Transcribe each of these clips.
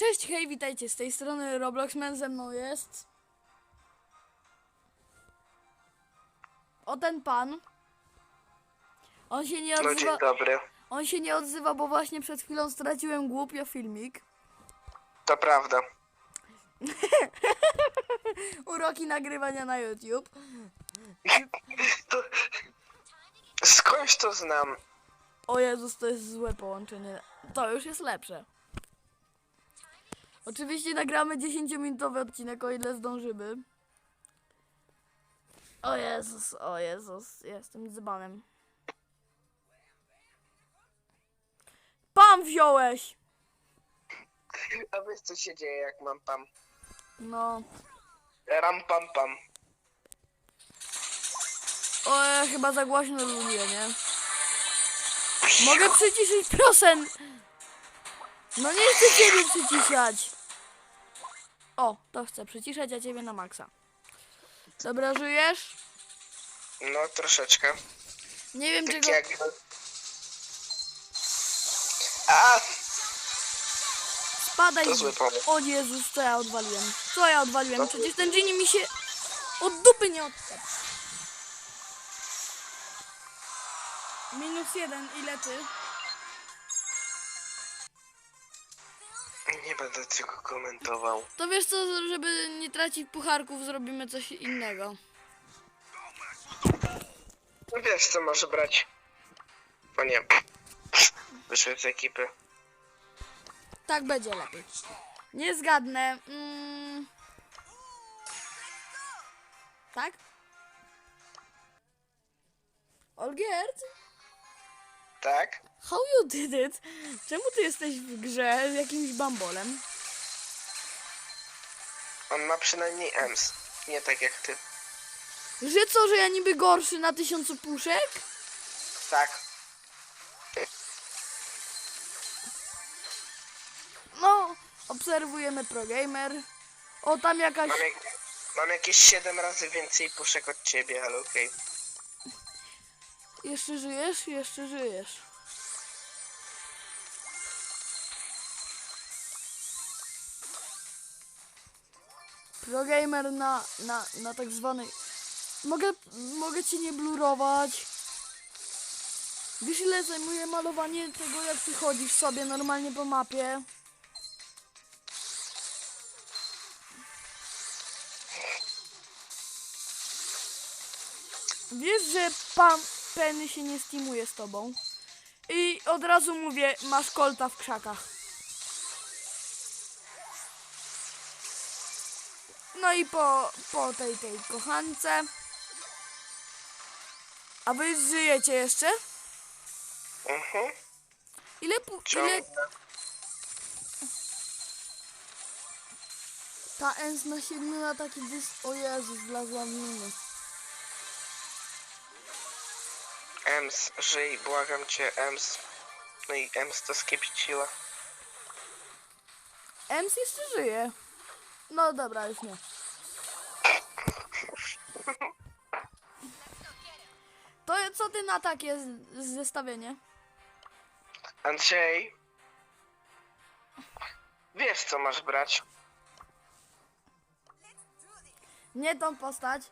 Cześć, hej, witajcie, z tej strony Robloxman ze mną jest... O ten pan. On się nie No odzywa, dzień dobry. on się nie odzywa, bo właśnie przed chwilą straciłem głupio filmik. To prawda. Uroki nagrywania na YouTube. Skądś to znam? O Jezus, to jest złe połączenie. To już jest lepsze. Oczywiście nagramy 10-minutowy odcinek, o ile zdążymy. O Jezus, o Jezus, jestem dzbanem. Pam wziąłeś! A wiesz co się dzieje jak mam pam? No, Ram pam pam. o ja chyba za głośno lubię, nie? Mogę przyciszyć, proszę! No nie chcę ciebie przyciszać! O, to chcę przyciszać, a ciebie na maksa. Dobra, żyjesz? No troszeczkę. Nie wiem Tak czego... jak... A! Spadaj! To zły pomysł. O Jezus, co ja odwaliłem? Co ja odwaliłem? To- Przecież ten Genie mi się od dupy nie odpadł. Minus jeden, ile ty? Nie będę tego komentował. To wiesz co, żeby nie tracić pucharków, zrobimy coś innego. No Wiesz co może brać? O nie. Wyszły z ekipy. Tak będzie lepiej. Nie zgadnę. Mm. Tak? Olgierd? Tak? How you did it? Czemu ty jesteś w grze z jakimś bambolem? On ma przynajmniej EMS. Nie tak jak ty. Że co, że ja niby gorszy na tysiącu puszek? Tak. No, obserwujemy ProGamer. O, tam jakaś... Mam, jak... mam jakieś 7 razy więcej puszek od ciebie, ale okej. Jeszcze żyjesz? Jeszcze żyjesz. ProGamer na, na, na tak zwanej... Mogę, mogę cię nie blurować. Wiesz ile zajmuje malowanie tego, jak ty chodzisz sobie normalnie po mapie? Wiesz, że pan Penny się nie steamuje z tobą. I od razu mówię, masz kolta w krzakach. No i po, po tej tej kochance. A wy żyjecie jeszcze? Mhm. Ile, ile ta ens na na taki dys... O Jezus, wlazłam w minus. EMS, żyj, błagam cię, EMS. No i EMS to skiepściła. Ems jeszcze żyje. No dobra, już nie. To co ty na takie z- zestawienie? Andrzej. Wiesz co masz brać. Nie tą postać.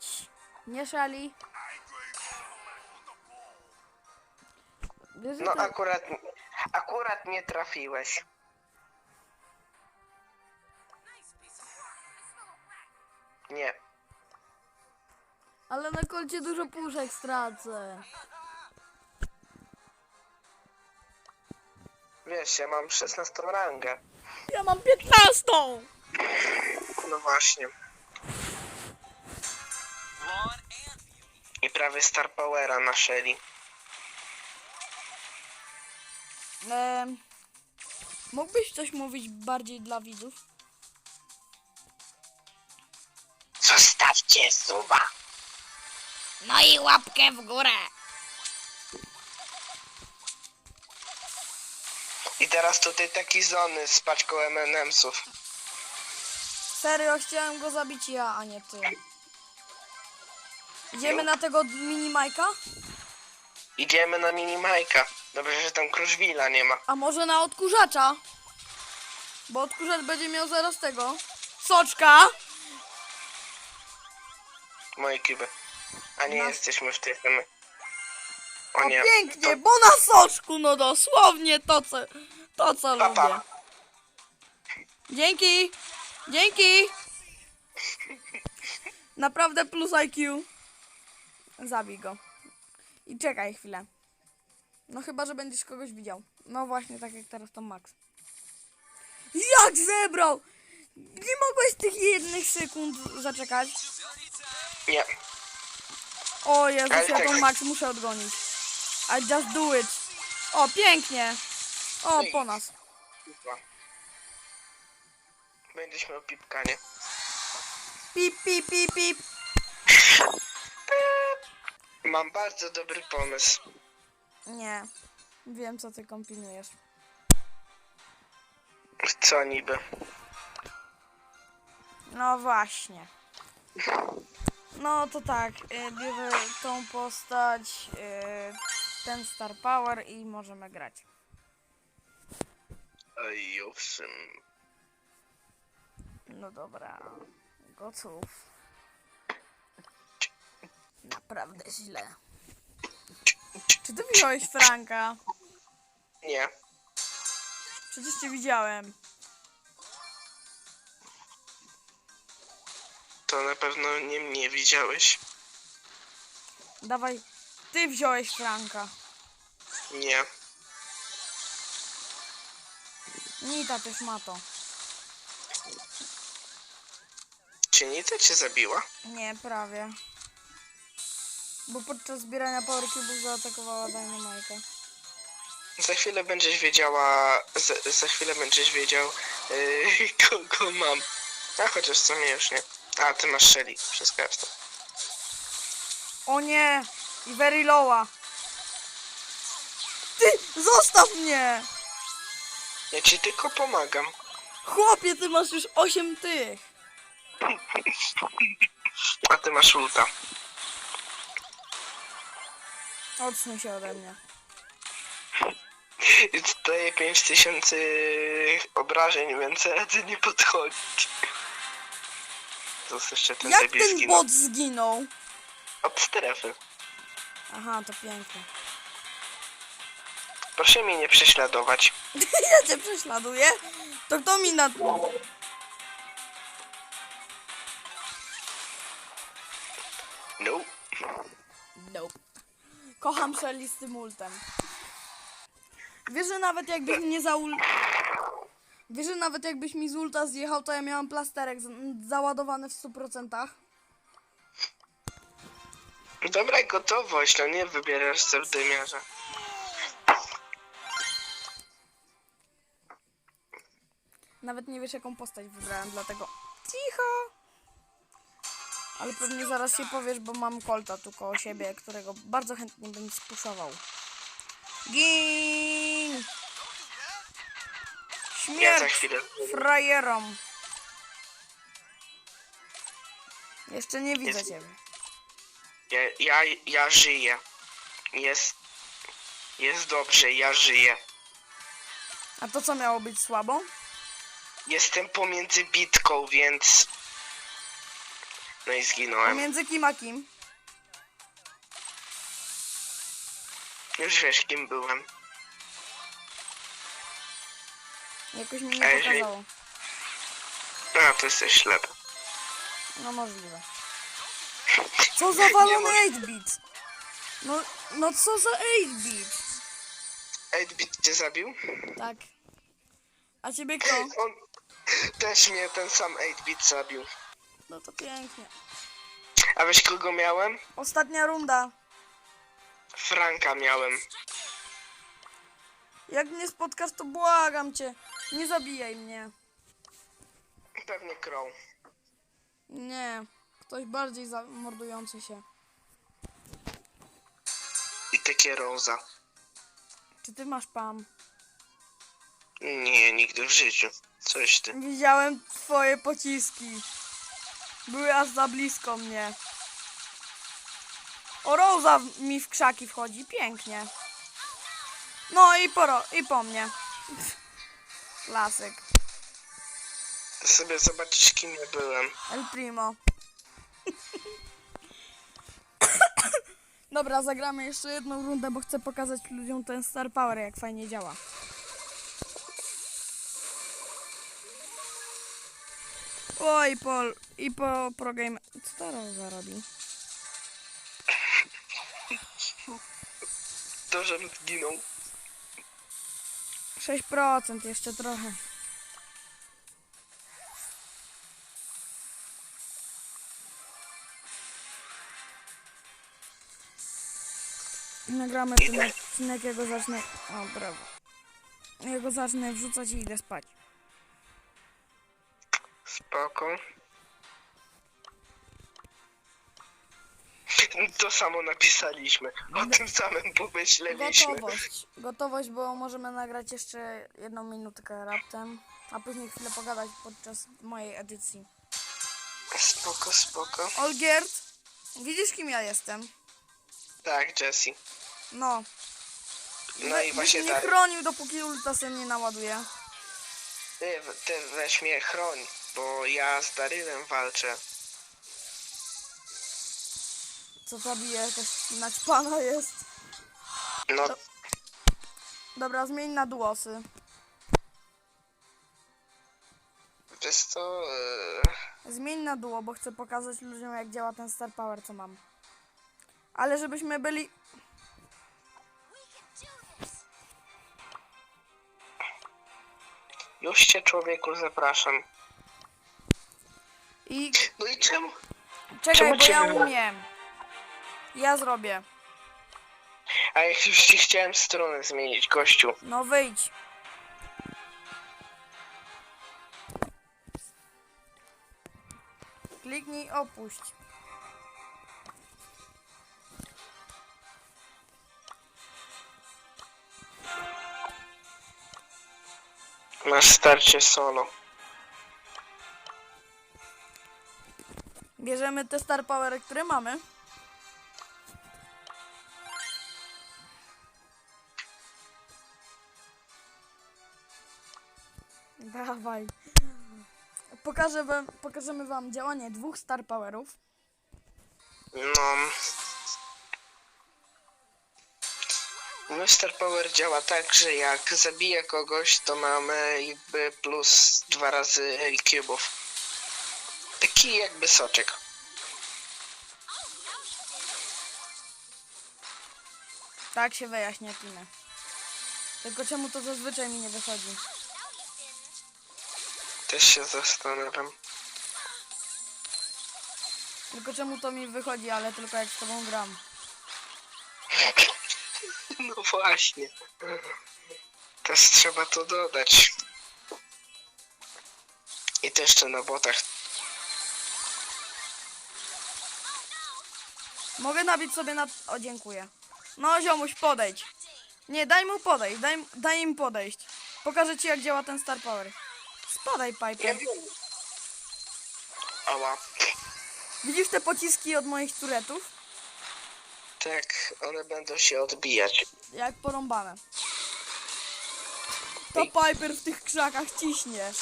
Cii, Nie szali. Wiesz, że No to- akurat, akurat nie trafiłeś. Nie. Ale na kolcie dużo puszek stracę. Wiesz, ja mam 16 rangę. Ja mam 15! No właśnie. I prawie Star Powera na Shelly. Ehm, mógłbyś coś mówić bardziej dla widzów? Zostawcie suba. No i łapkę w górę! I teraz tutaj taki zony z paczką M&M'sów. Serio, chciałem go zabić ja, a nie ty. Idziemy No. na tego mini Majka? Idziemy na mini Majka. Dobrze, że tam Kruszwila nie ma. A może na odkurzacza? Bo odkurzacz będzie miał zaraz tego. Soczka! Moje kuby. A nie jesteśmy w tej samej. O nie. pięknie, bo na soczku, no dosłownie to co, to co Pa, pa. lubię. Dzięki, dzięki. Naprawdę plus IQ. Zabij go. I czekaj chwilę. No chyba, że będziesz kogoś widział. No właśnie, tak jak teraz to Max. Jak zebrał! Nie mogłeś tych jednych sekund zaczekać? Nie. O Jezus, Ale ja tą czekaj. Max muszę odgonić. I just do it. O, pięknie. O, po nas. Będziesz miał pipkanie. Pip, pip, pip, pip. Mam bardzo dobry pomysł. Nie. Wiem, co ty kombinujesz. Co niby? No właśnie. No to tak, y, bierę tą postać, y, ten Star Power i możemy grać. Ej, owszem. No dobra, gotów. Naprawdę źle. Czy ty wziąłeś Franka? Nie. Przecież cię widziałem. To na pewno nie mnie widziałeś. Dawaj, ty wziąłeś Franka. Nie. Nita też ma to. Czy Nita cię zabiła? Nie, prawie. Bo podczas zbierania Power Cube'ów zaatakowała Dynamite'a. Za chwilę będziesz wiedziała, za, za chwilę będziesz wiedział, yy, kogo mam. A chociaż co mnie już nie. A, ty masz Shelly, wszystko jasne. O nie! I very lowa. Ty, zostaw mnie! Ja ci tylko pomagam. Chłopie, ty masz już 8 tych. A ty masz ulta. Odsuń się ode mnie. I dodaję 5000 obrażeń, więc radzę nie podchodzić. To jest jeszcze ten Jak debil ten zginął. bot zginął? Od strefy. Aha, to pięknie. Proszę mnie nie prześladować. ja cię prześladuję? To kto mi na... No. Nope. Kocham Shelly z tym ultem. Wiesz, że nawet jakbyś mnie za ul... Wiesz, że nawet jakbyś mi z ulta zjechał, to ja miałam plasterek załadowany w 100%. Dobra gotowość, no nie wybierasz sobie dymiarza. Nawet nie wiesz, jaką postać wybrałem, dlatego cicho. Ale pewnie zaraz się powiesz, bo mam kolta tu koło siebie, którego bardzo chętnie bym spuszował. Gin! Śmierć frajerom. Jeszcze nie widzę Jest- ciebie. Ja, ja, ja żyję. Jest. Jest dobrze, ja żyję. A to co miało być słabo? Jestem pomiędzy bitką, więc. No i zginąłem. Pomiędzy kim a kim? Już wiesz, kim byłem. Jakoś mi nie Ej, pokazało. A, to jesteś ślepy. No możliwe. Co za walony może- 8-bit? No, no co za 8-bit? 8-bit cię zabił? Tak. A ciebie kto? On też mnie ten sam 8-bit zabił. No to pięknie. A wiesz kogo miałem? Ostatnia runda. Franka miałem. Jak mnie spotkasz, to błagam cię. Nie zabijaj mnie. Pewnie Crow. Nie. Ktoś bardziej zamordujący się. I takie Rosa. Czy ty masz pam? Nie, nigdy w życiu. Coś ty. Widziałem twoje pociski. Były aż za blisko mnie. O, Rosa mi w krzaki wchodzi. Pięknie. No i po, i po mnie. Klasyk. Sobie zobaczysz kim ja byłem. El Primo. Dobra, zagramy jeszcze jedną rundę, bo chcę pokazać ludziom ten Star Power, jak fajnie działa. Oj, Pol, i po progame. Co to Roza robi? To, żebym zginął. 6% jeszcze trochę. Nagramy ten odcinek, jego zacznę... O, brawo. Jego zacznę wrzucać i idę spać. Spoko. To samo napisaliśmy. O tym samym pomyśleliśmy. Gotowość. Gotowość, bo możemy nagrać jeszcze jedną minutkę raptem, a później chwilę pogadać podczas mojej edycji. Spoko, spoko. Olgierd, widzisz kim ja jestem? Tak, Jesse. No. No i właśnie mnie tak. chronił, dopóki ulta się nie naładuje. Ty, ty weź mnie chroń, bo ja z Darylem walczę. Co zabije, jakaś naćpana jest. No, Dobra, zmień na duosy. wiesz co... e, Zmień na duo, bo chcę pokazać ludziom, jak działa ten Star Power, co mam. Ale żebyśmy byli... Już cię człowieku zapraszam. I No i czemu? czekaj, Czemu bo cię ja umiem. Ja zrobię. A jak już ci chciałem stronę zmienić, gościu. No wyjdź. Kliknij opuść. Masz starcie solo. Bierzemy te Star Powery, które mamy. Dawaj. Pokażę wam, pokażemy wam działanie dwóch Star Powerów. No. Mr. Power działa tak, że jak zabije kogoś, to mamy jakby plus dwa razy cubów. Taki jakby soczek. Tak się wyjaśnia Tiny. Tylko czemu to zazwyczaj mi nie wychodzi? Też się zastanawiam. Tylko czemu to mi wychodzi, ale tylko jak z tobą gram. No właśnie. Też trzeba to dodać. I to jeszcze na botach. Mogę nabić sobie na... O, dziękuję. No, ziomuś, podejdź. Nie, daj mu podejść, daj, daj im podejść. Pokażę ci, jak działa ten Star Power. Spadaj, Piper. Ała. Widzisz te pociski od moich turetów? Tak, one będą się odbijać. Jak porąbane. To Piper w tych krzakach ciśnie.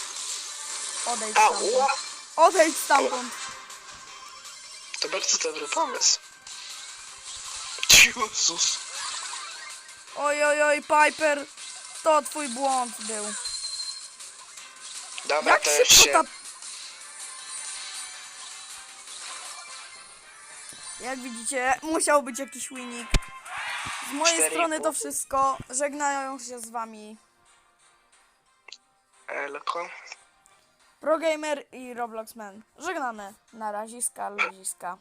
Odejdź stamtąd. Ała! Odejdź stamtąd. To bardzo dobry pomysł. Jezus. Oj, oj, oj, Piper. To twój błąd był. Dobra, Jak się puta... Jak widzicie, musiał być jakiś winnik. Z mojej Cztery strony to wszystko. Żegnają się z wami Elko. ProGamer i Robloxman. Żegnamy. Na raziska, luziska.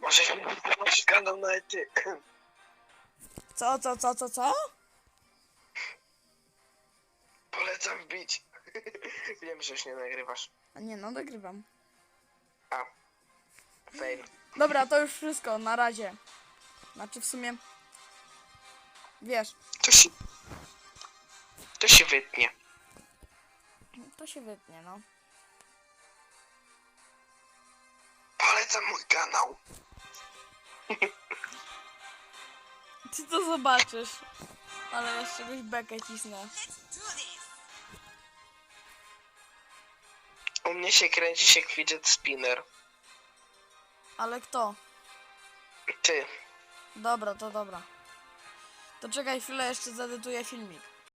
Może masz kanał na ety. Co, co, co, co, co? Polecam wbić. Wiem, że już nie nagrywasz. A nie, no nagrywam. A. Fail. Dobra, to już wszystko. Na razie. Znaczy w sumie... Wiesz, To się... To się wytnie. to się wytnie, no. Polecam mój kanał. Ty to zobaczysz. Ale jeszcze czegoś bekę cisnę. U mnie się kręci się fidget spinner. Ale kto? Ty. Dobra, to dobra. To czekaj chwilę, jeszcze zedytuję filmik.